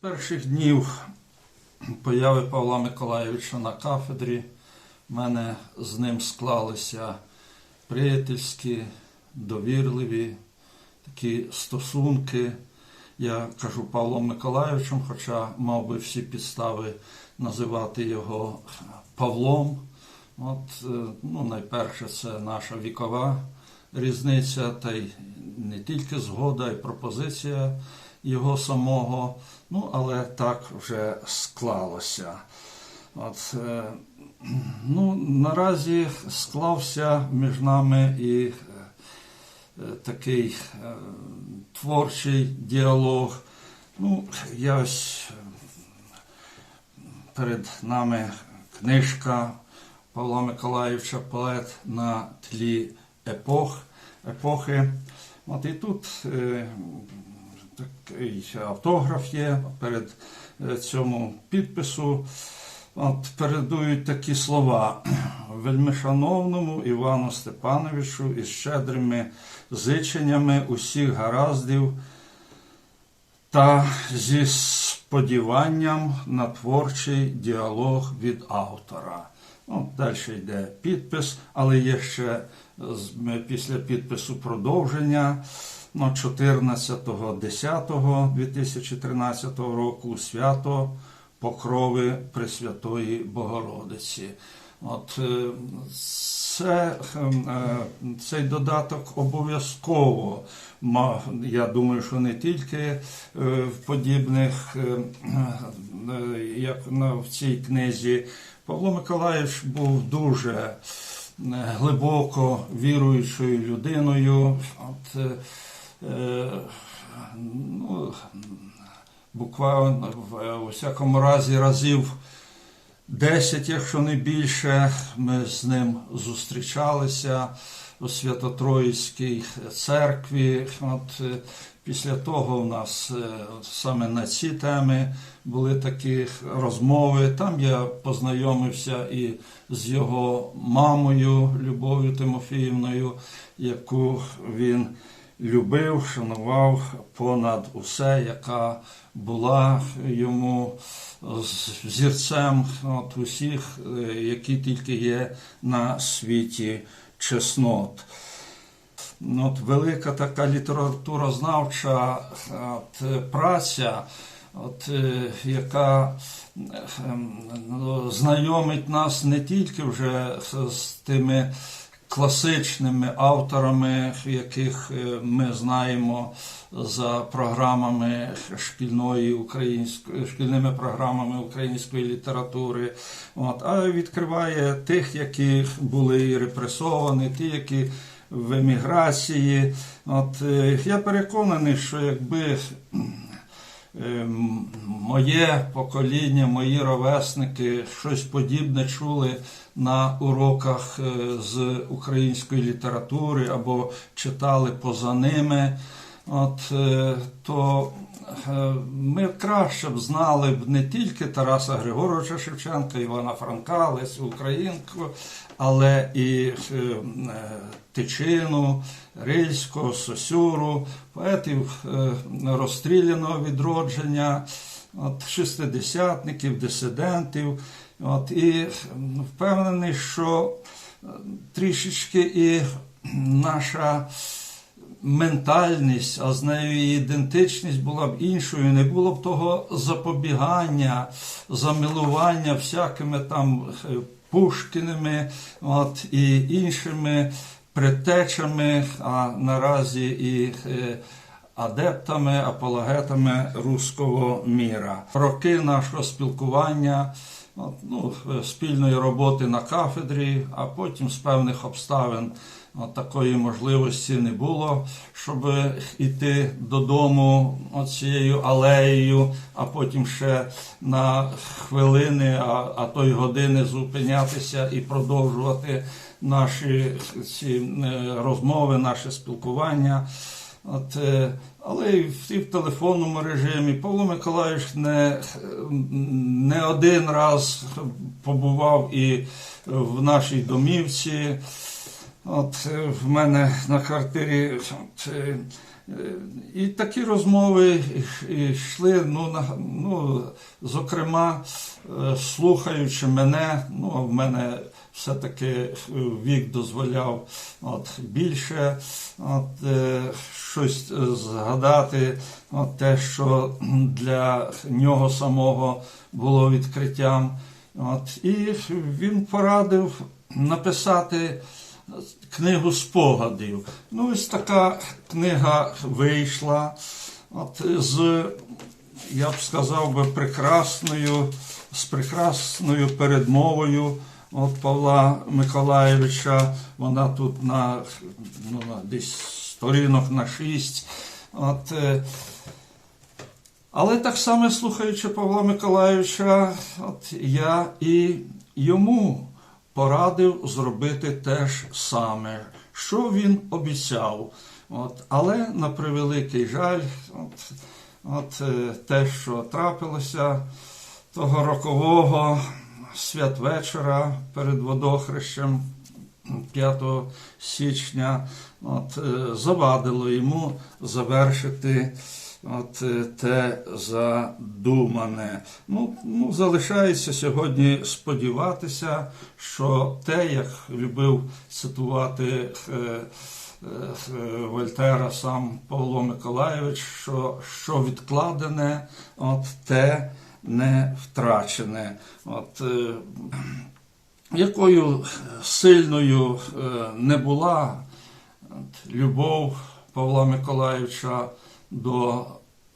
перших днів появи Павла Миколайовича на кафедрі в мене з ним склалися приятельські, довірливі такі стосунки. Я кажу Павлом Миколайовичем, хоча мав би всі підстави називати його Павлом. От, е, ну, найперше, це наша вікова різниця, та й не тільки згода, і пропозиція його самого. Ну, але так вже склалося. От, е, ну, наразі склався між нами і е, такий е, творчий діалог. Ну, я ось перед нами книжка Павла Миколаївича Поет на тлі епох, епохи. От і тут такий автограф є перед е, цьому підпису. От передують такі слова вельмишановному Івану Степановичу із щедрими зиченнями усіх гараздів та зі сподіванням на творчий діалог від автора. Ну, далі йде підпис, але є ще після підпису продовження. Ну, 14.10.2013 року свято Покрови Пресвятої Богородиці. От е, це, е, цей додаток обов'язково. Я думаю, що не тільки е, в подібних, як в цій книзі. Павло Миколаївич був дуже глибоко віруючою людиною. От, ну, буквально в у всякому разі разів 10, якщо не більше, ми з ним зустрічалися у Свято-Троїцькій церкві. От е, після того у нас е, саме на ці теми були такі розмови. Там я познайомився і з його мамою Любов'ю Тимофіївною, яку він любив, шанував понад усе, яка була йому зірцем от усіх, які тільки є на світі чеснот. Ну, От велика така літературознавча от, праця, от, е, яка е, ну, знайомить нас не тільки вже з тими класичними авторами, яких е, ми знаємо за програмами шкільної української шкільними програмами української літератури, от, а відкриває тих, які були репресовані, ті, які в еміграції. От, е, я переконаний, що якби моє покоління, мої ровесники щось подібне чули на уроках е, з української літератури або читали поза ними, от, е, то е, ми краще б знали б не тільки Тараса Григоровича Шевченка, Івана Франка, Лесю Українку, але і Тичину, Рильського, Сосюру, поетів е, розстріляного відродження, от, шестидесятників, дисидентів. От, і впевнений, що е, трішечки і наша ментальність, а з нею і ідентичність була б іншою, не було б того запобігання, замилування всякими там е, Пушкіними от, і іншими предтечами, а наразі і е, адептами, апологетами руського міра. Роки нашого спілкування. Ну, спільної роботи на кафедрі, а потім з певних обставин от, такої можливості не було, щоб йти додому цією алеєю, а потім ще на хвилини, а, а то й години зупинятися і продовжувати наші ці е, розмови, наше спілкування. От, е, але і в, телефонному режимі Павло Миколаївич не, не один раз побував і в нашій домівці. От е, в мене на квартирі. От, і такі розмови йшли, ну, на, ну, зокрема, слухаючи мене, ну, в мене все-таки е, вік дозволяв от, більше от, е, щось е, згадати, от, те, що для нього самого було відкриттям. От, і він порадив написати книгу спогадів. Ну, ось така книга вийшла. От, з, я б сказав би, прекрасною, з прекрасною передмовою от Павла Миколаєвича. Вона тут на, ну, десь сторінок на шість. От, е, але так само слухаючи Павла Миколаївича, от я і йому порадив зробити те ж саме, що він обіцяв. От, але на превеликий жаль, от, от е, те, що трапилося того рокового святвечора перед водохрещем 5 січня, от, е, завадило йому завершити. От е, те задумане. Ну, ну, залишається сьогодні сподіватися, що те, як любив цитувати е, Вольтера сам Павло Миколайович, що, що відкладене, от те не втрачене. От, е, якою сильною е, не була любов Павла Миколаївича до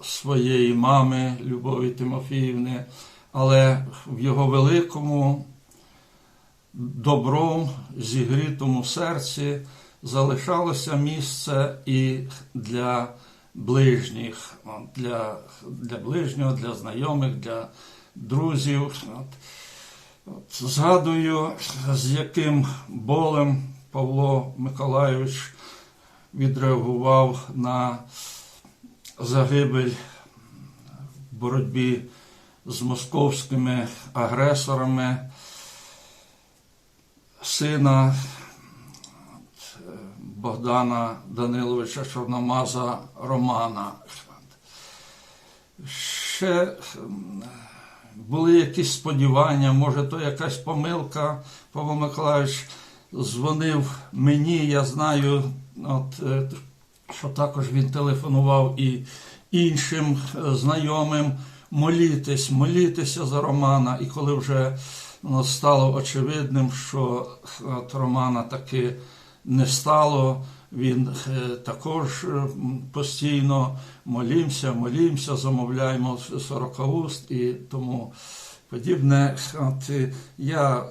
своєї мами Любові Тимофіївни, але в його великому добром, зігрітому серці залишалося місце і для ближніх, для, для ближнього, для знайомих, для друзів. От. Згадую, з яким болем Павло Миколайович відреагував на загибель в боротьбі з московськими агресорами сина Богдана Даниловича Чорномаза Романа. Ще були якісь сподівання, може, то якась помилка. Павло Миколаївич дзвонив мені, я знаю, от, е, що також він телефонував і іншим е, знайомим молітись, молітися за Романа. І коли вже ну, стало очевидним, що от Романа таки не стало, він е, також е, постійно молімся, молімся, замовляємо сорокауст і тому подібне. От е, я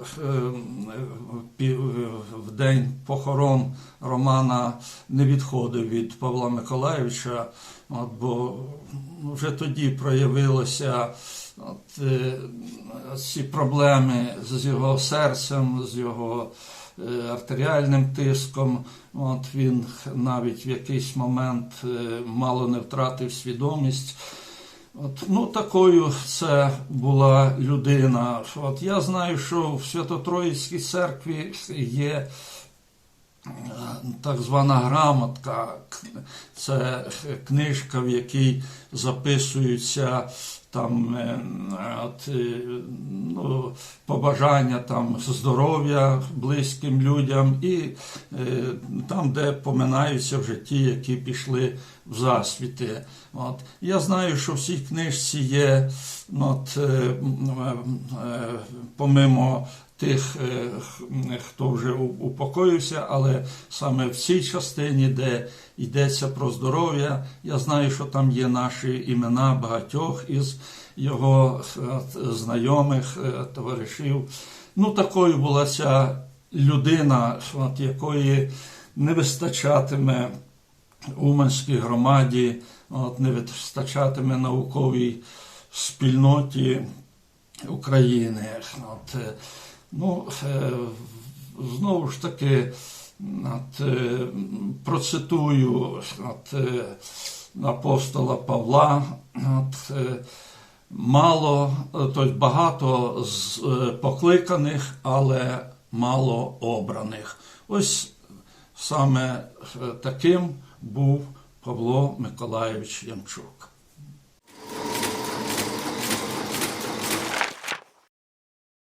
в день похорон Романа не відходив від Павла Миколаївича, от, бо вже тоді проявилося ці проблеми з його серцем, з його артеріальним тиском. От він навіть в якийсь момент е, мало не втратив свідомість. От, ну, такою це була людина. От я знаю, що в Свято-Троїцькій церкві є е, так звана грамотка. Це книжка, в якій записуються там е, от, е, ну, побажання там здоров'я близьким людям, і е, там, де поминаються вже ті, які пішли в засвіти. От. Я знаю, що в цій книжці є, от, помимо тих, е, хто вже упокоївся, але саме в цій частині, де йдеться про здоров'я, я знаю, що там є наші імена багатьох із його е, знайомих, е, товаришів. Ну, такою була ця людина, от, якої не вистачатиме Уманській громаді, от, не вистачатиме науковій спільноті України. От, ну, е, знову ж таки, от, е, процитую от, е, апостола Павла. От, Мало, тобто багато з покликаних, але мало обраних. Ось саме таким був Павло Миколайович Ямчук.